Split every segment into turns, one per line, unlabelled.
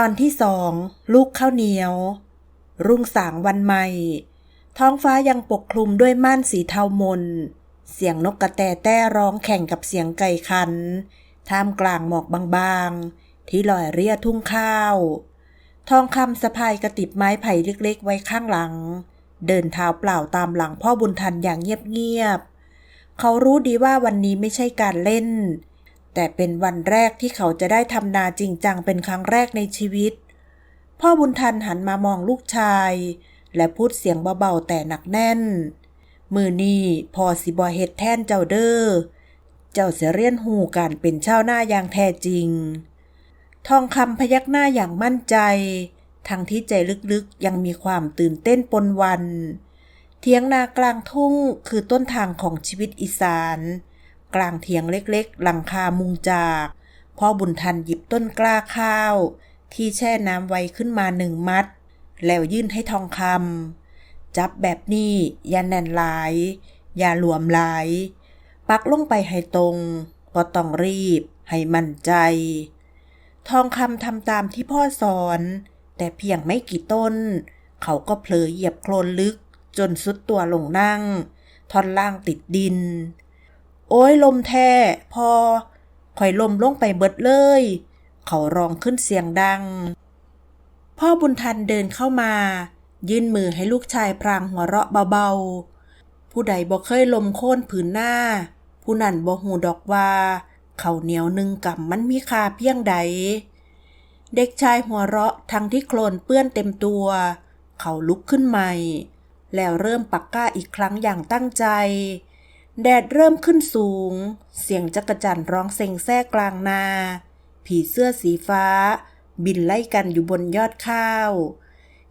ตอนที่สองลูกข้าวเหนียว รุ่งสางวันใหม่ ท้องฟ้ายังปกคลุมด้วยม่านสีเทามน เสียงนกกระแตแต้ร้องแข่งกับเสียงไก่คัน ท่ามกลางหมอกบางๆ ที่ลอยเรียทุ่งข้าว ทองคำสะพายกระติบไม้ไผ่เล็กๆ ไว้ข้างหลัง เดินเท้าเปล่าตามหลังพ่อบุญทันอย่างเงียบๆเขารู้ดีว่าวันนี้ไม่ใช่การเล่น แต่เป็นวันแรกที่เขาจะได้ทำนาจริงจังเป็นครั้งแรกในชีวิต พ่อบุญทันหันมามองลูกชาย และพูดเสียงเบาๆแต่หนักแน่น มือนี่พอสิบอเฮ็ดแท่นเจ้าเด้อ เจ้าเสียเรียนหูการเป็นเช่าหน้าอย่างแท้จริง ทองคำพยักหน้าอย่างมั่นใจ ทั้งที่ใจลึกๆยังมีความตื่นเต้นปนวัน เทียงนากลางทุ่งคือต้นทางของชีวิตอีสาน กลางเทียงเล็กๆ หลังคามุงจากพ่อบุญทันหยิบต้นกล้าข้าว ที่แช่น้ำไว้ขึ้นมาหนึ่งมัด แล้วยื่นให้ทองคำจับแบบนี้อย่าแน่นหลาย อย่าหลวมหลาย ปักลงไปให้ตรงบ่ต้องรีบ ให้มั่นใจ ทองคำทำตามที่พ่อสอน แต่เพียงไม่กี่ต้น เขาก็เผลอเหยียบโคลนลึกจนสุดตัวลงนั่ง ท่อนล่างติดดิน โอ้ยลมแท้พอข่อยลมลงไปเบิดเลย เขาร้องขึ้นเสียงดัง พ่อบุญทันเดินเข้ามา ยื่นมือให้ลูกชายพรางหัวเราะเบาๆ ผู้ใดบ่เคยลมโค่นผืนหน้า ผู้นั้นบ่หูดอกว่า เขาเหนียวหนึ่งกับมันมีค่าเพียงใด เด็กชายหัวเราะทั้งที่โคลนเปื้อนเต็มตัว เขาลุกขึ้นใหม่ แล้วเริ่มปักก้าอีกครั้งอย่างตั้งใจ แดดเริ่มขึ้นสูง เสียงจักรจั่นร้องเซ็งแซ่กลางนา ผีเสื้อสีฟ้า บินไล่กันอยู่บนยอดข้าว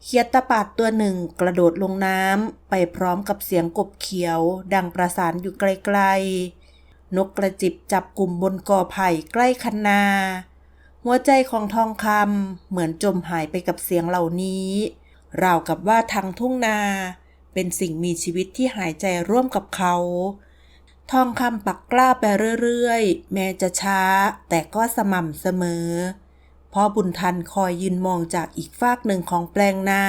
เขียดตะปาดตัวหนึ่งกระโดดลงน้ำไปพร้อมกับเสียงกบเขียว ดังประสานอยู่ไกลๆ นกกระจิบจับกลุ่มบนกอไผ่ใกล้คันนา หัวใจของทองคำเหมือนจมหายไปกับเสียงเหล่านี้ราวกับว่าทางทุ่งนา เป็นสิ่งมีชีวิตที่หายใจร่วมกับเขา ทองคำปักกล้าไปเรื่อยๆ แม้จะช้า แต่ก็สม่ำเสมอพ่อบุญทันคอยยืนมองจากอีกฟากหนึ่งของแปลงนา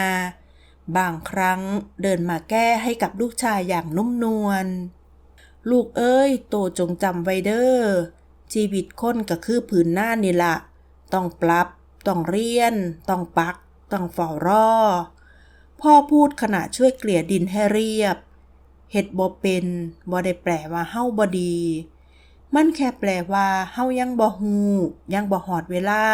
บางครั้งเดินมาแก้ให้กับลูกชายอย่างนุ่มนวล ลูกเอ้ย โตจงจำไว้เด้อ ชีวิตคนก็คือผืนหน้านี่ละ ต้องปรับ ต้องเรียน ต้องปัก ต้องฝ้ารอ พ่อพูดขณะช่วยเกลี่ยดินให้เรียบ เฮ็ดบ่เป็นบ่ได้แปลว่าเฮาบ่ดี มันแค่แปลว่าเฮายังบ่ฮู้ยังบ่หอดเวลา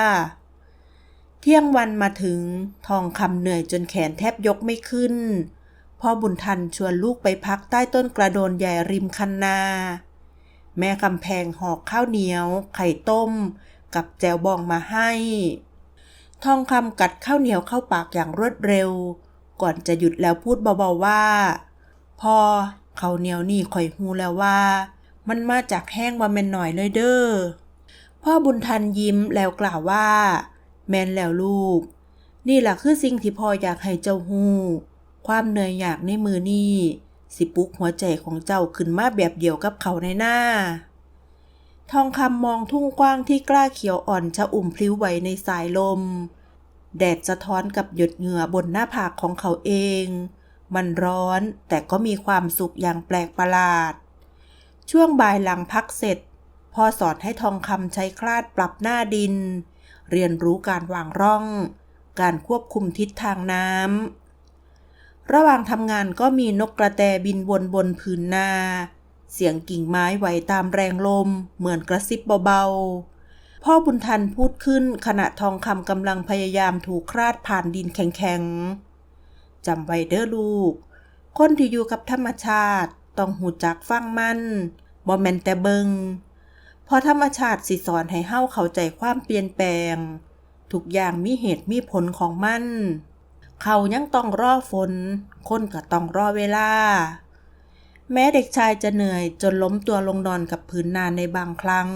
เที่ยงวันมาถึงทองคำเหนื่อยจนแขนแทบยกไม่ขึ้นพ่อบุญทันชวนลูกไปพักใต้ต้นกระโดนใหญ่ริมคันนา แม่กำแพงหอกข้าวเหนียว ไข่ต้ม กับแจวบองมาให้ ทองคำกัดข้าวเหนียวเข้าปากอย่างรวดเร็ว ก่อนจะหยุดแล้วพูดเบาๆว่า พ่อข้าเหนียวนี่ข่อยฮูแล้วว่า มันมาจากแห้งว่าแม่นหน่อยเลยเด้อพ่อบุญทันยิ้มแล้วกล่าวว่า แม่นแล้วลูก นี่แหละคือสิ่งที่พ่ออยากให้เจ้าฮูความเหนื่อยอยากในมือนี่สิปุกหัวใจของเจ้าขึ้นมาแบบเดียวกับเขาในหน้า ทองคำมองทุ่งกว้างที่กล้าเขียวอ่อนชะอุ่มพลิ้วไหวในสายลม แดดสะท้อนกับหยดเหงื่อบนหน้าผากของเขาเอง มันร้อนแต่ก็มีความสุขอย่างแปลกประหลาด ช่วงบ่ายหลังพักเสร็จพ่อสอนให้ทองคำใช้คลาดปรับหน้าดิน เรียนรู้การวางร่อง การควบคุมทิศทางน้ำ ระหว่างทำงานก็มีนกกระแตบินวนบนผืนนา เสียงกิ่งไม้ไหวตามแรงลม เหมือนกระซิบเบาๆ พ่อบุญทันพูดขึ้นขณะทองคำกำลังพยายามถูกคลาดผ่านดินแข็งๆ จำไว้เด้อลูก คนที่อยู่กับธรรมชาติต้องหูจักฟังมันบ่แม่นแต่เบิงเพราะธรรมชาติสิสอนให้เฮาเข้าใจความเปลี่ยนแปลง ทุกอย่างมีเหตุมีผลของมัน เขายังต้องรอฝน คนก็ต้องรอเวลา แม้เด็กชายจะเหนื่อยจนล้มตัวลงนอนกับพื้นนานในบางครั้ง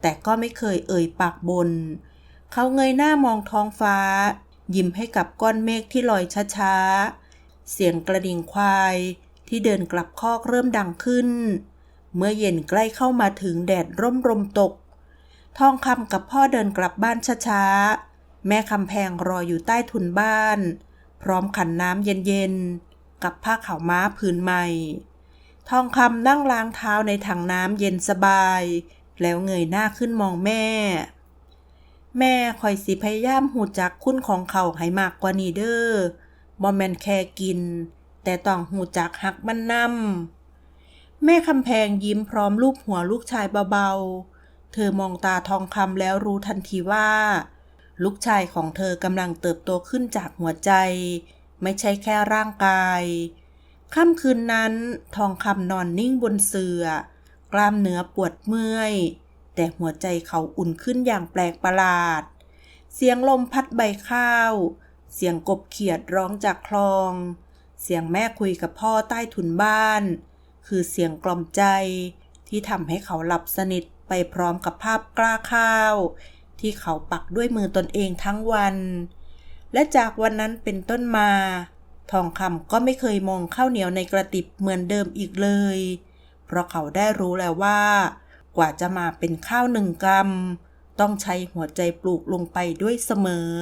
แต่ก็ไม่เคยเอ่ยปากบน เขาเงยหน้ามองท้องฟ้า ยิ้มให้กับก้อนเมฆที่ลอยช้าๆ เสียงกระดิ่งควายที่เดินกลับคอกเริ่มดังขึ้น เมื่อเย็นใกล้เข้ามาถึงแดดร่มรมตก ทองคำกับพ่อเดินกลับบ้านช้าๆ แม่คำแพงรออยู่ใต้ทุนบ้าน พร้อมขันน้ำเย็นๆ กับผ้าขาวม้าผืนใหม่ ทองคำนั่งล้างเท้าในถังน้ำเย็นสบาย แล้วเงยหน้าขึ้นมองแม่ แม่คอยสิพยายามหูจักคุณของเขาให้มากกว่านี้เด้อบอแมนแค่กิน แต่ต้องหูจักหักมันนำแม่คำแพงยิ้มพร้อมลูบหัวลูกชายเบาๆ เธอมองตาทองคำแล้วรู้ทันทีว่า ลูกชายของเธอกำลังเติบโตขึ้นจากหัวใจ ไม่ใช่แค่ร่างกายค่ำคืนนั้นทองคำนอนนิ่งบนเสือ่อกล้ามเนื้อปวดเมื่อย แต่หัวใจเขาอุ่นขึ้นอย่างแปลกประหลาด เสียงลมพัดใบข้าว เสียงกบเขียดร้องจากคลอง เสียงแม่คุยกับพ่อใต้ถุนบ้าน คือเสียงกล่อมใจที่ทำให้เขาหลับสนิทไปพร้อมกับภาพกล้าข้าว ที่เขาปักด้วยมือตนเองทั้งวัน และจากวันนั้นเป็นต้นมา ทองคำก็ไม่เคยมองข้าวเหนียวในกระติบเหมือนเดิมอีกเลย เพราะเขาได้รู้แล้วว่า กว่าจะมาเป็นข้าวหนึ่งกรัม ต้องใช้หัวใจปลูกลงไปด้วยเสมอ